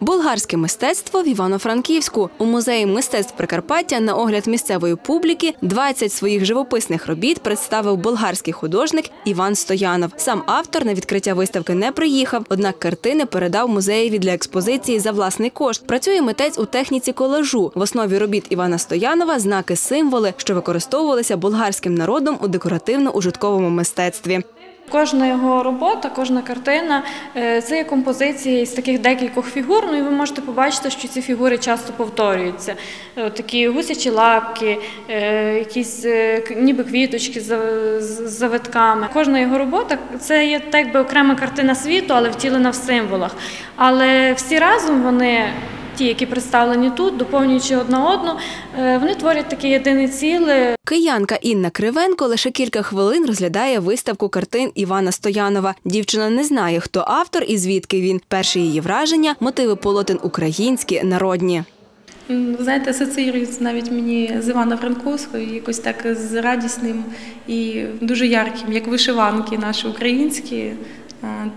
Болгарське мистецтво в Івано-Франківську у музеї мистецтв Прикарпаття на огляд місцевої публіки 20 своїх живописних робіт представив болгарський художник Іван Стоянов. Сам автор на відкриття виставки не приїхав, однак картини передав музеєві для експозиції за власний кошт. Працює митець у техніці колажу. В основі робіт Івана Стоянова знаки, символи, що використовувалися болгарським народом у декоративно-ужитковому мистецтві. Кожна його робота, кожна картина е, це є композиція із таких декількох фігур. Ну і ви можете побачити, що ці фігури часто повторюються. Е, Такі гусячі лапки, е, якісь ніби квіточки з завитками. Кожна його робота це є так якби окрема картина світу, але втілена в символах. Але всі разом вони. Ті, які представлені тут, доповнюючи одна одну, е, вони творять таке єдине ціле, Киянка Інна Кривенко лише кілька хвилин розглядає виставку картин Івана Стоянова. Дівчина не знає, хто автор і звідки він. Перші її враження мотиви полотен українські, народні. Ви знаєте, асоціюється навіть мені з Івана Франковського, якось так з радісним і дуже ярким, як вишиванки наші українські,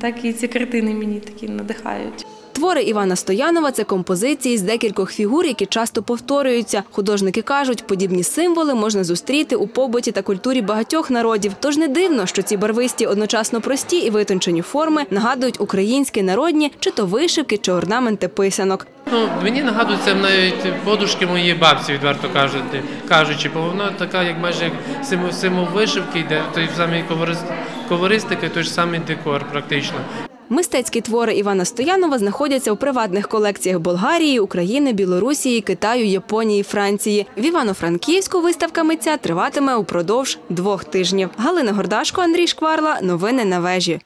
так і ці картини мені такі надихають. Твори Івана Стоянова це композиції з декількох фігур, які часто повторюються. Художники кажуть, подібні символи можна зустріти у побуті та культурі багатьох народів. Тож не дивно, що ці барвисті одночасно прості і витончені форми нагадують українські народні, чи то вишивки, чи орнаменти писанок. Ну, мені нагадується навіть подушки моєї бабці, відверто кажучи, бо воно така, як майже як символ, символ вишивки, йде той самий коваристика, той ж самий декор практично. Мистецькі твори Івана Стоянова знаходяться у приватних колекціях Болгарії, України, Білорусі, Китаю, Японії, Франції. В Івано-Франківську виставка митця триватиме упродовж двох тижнів. Галина Гордашко, Андрій Шкварла. Новини на вежі.